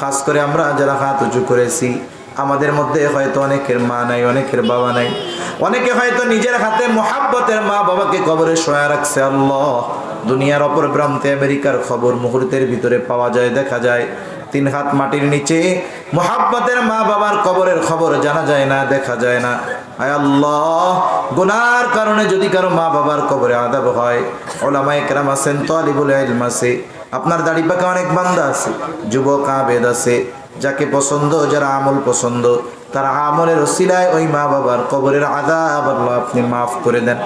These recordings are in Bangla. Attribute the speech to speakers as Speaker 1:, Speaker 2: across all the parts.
Speaker 1: খাস করে আমরা যারা হাত উঁচু করেছি, আমাদের মধ্যে হয়তো অনেকের মা নাই, অনেকের বাবা নাই। অনেকে হয়তো নিজের হাতে মোহাব্বতের মা বাবাকে কবরে শোয়া রাখছে, আল্লাহ। দুনিয়ার অপর প্রান্তে আমেরিকার খবর মুহূর্তের ভিতরে পাওয়া যায়, দেখা যায়, তিন হাত মাটির নিচে মোহাব্বতের মা বাবার কবরের খবর জানা যায় না, দেখা যায় না। আয় আল্লাহ, গুনার কারণে যদি কারও মা বাবার কবরে আদাব হয়, ওলামায়ে কেরাম আছেন, তালিবুল ইলম আছে আপনার দাড়ি পাকা অনেক বান্দা আছে, যুবক, আবেদ আছে, যাকে পছন্দ, যারা আমল পছন্দ, তারা আমলের অসিলায় ওই মা বাবার কবরের আদা আবার আপনি মাফ করে দেন।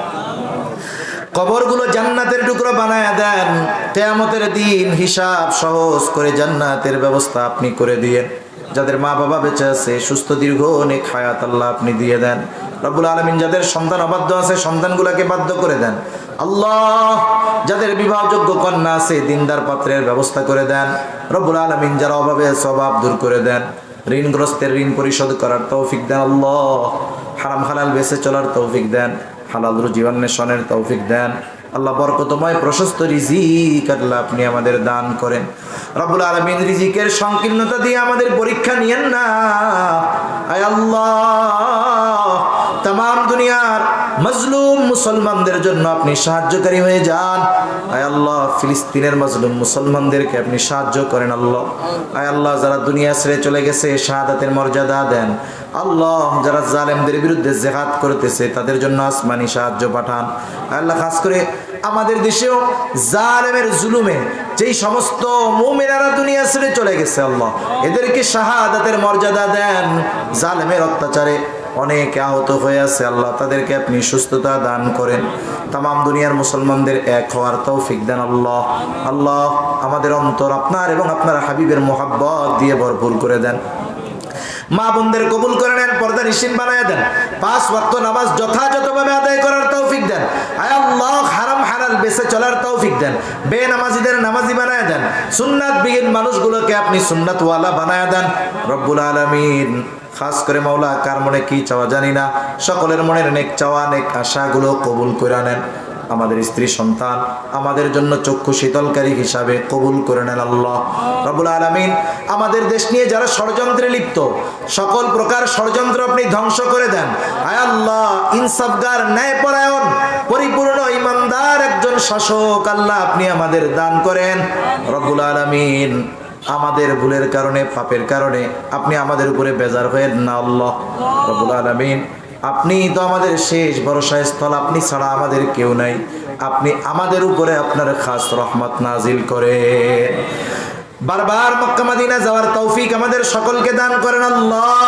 Speaker 1: কবরগুলো জান্নাতের টুকরো বানায় দেন, কেয়ামতের দিন হিসাব সহজ করে জান্নাতের ব্যবস্থা আপনি করে দিয়েন। যাদের মা বাবা বেঁচে আছে, সুস্থ, দীর্ঘ, অনেক হায়াত আল্লাহ আপনি দিয়ে দেন। রব্বুল আলমিন যাদের সন্তান অবাধ্য আছে, সন্তানগুলোকে বাধ্য করে দেন। আল্লাহ যাদের বিবাহযোগ্য কন্যা আছে, দিনদার পাত্রের ব্যবস্থা করে দেন। রব্বুল আলমিন যারা অভাবে আছে, অভাব দূর করে দেন। ঋণগ্রস্তের ঋণ পরিশোধ করার তৌফিক দেন আল্লাহ। হারাম হালাল বেঁচে চলার তৌফিক দেন। হালাল রুজি তৌফিক দেন। আল্লাহ বরকতময় প্রশস্ত রিজিক আল্লাহ আপনি আমাদের দান করেন। রব্বুল আলমিন রিজিকের সংকীর্ণতা দিয়ে আমাদের পরীক্ষা নিয়েন না। আয় আল্লাহ তাম দুনিয়ার মজলুম মুসলমানদের জন্য আপনি সাহায্যকারী হয়ে যান। আয় আল্লাহ, ফিলিস্তিনের মজলুম মুসলমানদেরকে আপনি সাহায্য করেন আল্লাহ। আয় আল্লাহ, যারা দুনিয়া ছেড়ে চলে গেছে, শাহাদাতের মর্যাদা দেন। আল্লাহ, যারা জালেমদের বিরুদ্ধে জেহাদ করতেছে, তাদের জন্য আসমানি সাহায্য পাঠান। আল্লাহ, খাস করে আমাদের দেশেও জালেমের জুলুমে যেই সমস্ত মুমিনারা দুনিয়া ছেড়ে চলে গেছে আল্লাহ, এদেরকে শাহাদাতের মর্যাদা দেন। জালেমের অত্যাচারে অনেকে আহত হয়ে আছে, আল্লাহ তাদেরকে আপনি সুস্থতা দান করেন। তাম দুনিয়ার মুসলমানদের এক হওয়ার তৌফিক দেন আল্লাহ। আল্লাহ আমাদের অন্তর আপনার এবং আপনার হাবিবের মোহাব্বত দিয়ে ভরপুর করে দেন। মা বোনদের কবুল করে নেন, পর্দা নিশ্চিন বানায় দেন। পাঁচ ওয়াক্ত নামাজ যথাযথভাবে আদায় করার তৌফিক দেন। আয় আল্লাহ বেঁচে চলার তৌফিক দেন বে নামাজিদের নামাজি বানায় দেন সুন্নাত বিহীন মানুষগুলোকে আপনি সুন্নাতওয়ালা বানায় দেন। রব্বুল আলমিন, খাস করে মাওলা, কার মনে কি চাওয়া জানি না, সকলের মনের নেক চাওয়া, নেক আশাগুলো কবুল করে নেন। আমাদের স্ত্রী সন্তান, আমাদের জন্য চক্ষু শীতলকারী হিসাবে কবুল করে নেন আল্লাহ। রবুল আলমিন আমাদের দেশ নিয়ে যারা ষড়যন্ত্রে লিপ্ত, সকল প্রকার ষড়যন্ত্র আপনি ধ্বংস করে দেন। আয় আল্লাহ, ইনসাফগার, ন্যায়পরায়ণ, পরিপূর্ণ ইমানদার একজন শাসক আল্লাহ আপনি আমাদের দান করেন। রবুল আলমিন আমাদের ভুলের কারণে, পাপের কারণে আপনি আমাদের উপরে বেজার হয়ে না আল্লাহ। রবুল আলমিন আপনি তো আমাদের শেষ ভরসা স্থল আপনি ছাড়া আমাদের কেউ নাই। আপনি আমাদের উপরে আপনার খাস রহমত নাজিল করে বারবার মক্কা মাদিনা যাওয়ার তৌফিক আমাদের সকলকে দান করেন আল্লাহ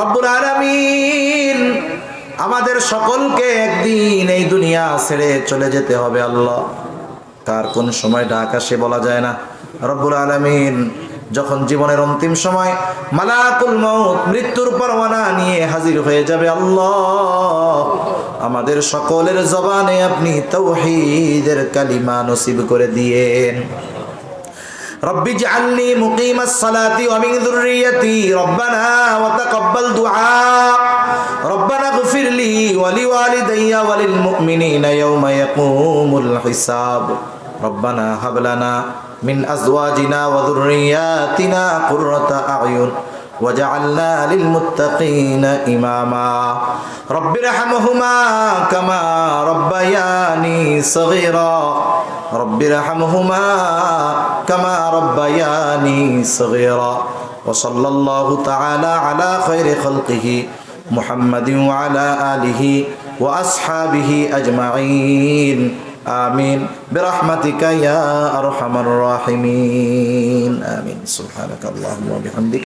Speaker 1: রব্বুল আলামিন। আমাদের সকলকে একদিন এই দুনিয়া ছেড়ে চলে যেতে হবে আল্লাহ। কার কোন সময়টা আকাশে বলা যায় না। রব্বুল আলামিন যখন জীবনের অন্তিম সময় মালাকুল মৌত মৃত্যুর পরওয়ানা নিয়ে হাজির হয়ে যাবে আল্লাহ, আমাদের সকলের জবানে আপনি তো তৌহিদের কালিমা নসিব করে দিয়েন। রব্বি জাআলনি মুকিমাস সালাতি ওয়া মিন যুররিয়্যাতি রব্বানা ওয়া কব্বল দুআ, রব্বানা গফিরলি ওয়ালি লিওয়ালিদাইয়া ওয়া লিল মুমিনিনা ইয়াওমা ইয়াকুমুল হিসাব। রব্বানা হাবলানা من أزواجنا وذرياتنا قرة أعين وجعلنا للمتقين إماما. رب ارحمهما كما ربياني صغيرا. رب ارحمهما كما ربياني صغيرا. وصلى الله تعالى على خير خلقه محمد وعلى آله وأصحابه أجمعين. آمين برحمتك يا أرحم الراحمين آمين سبحانك اللهم وبحمدك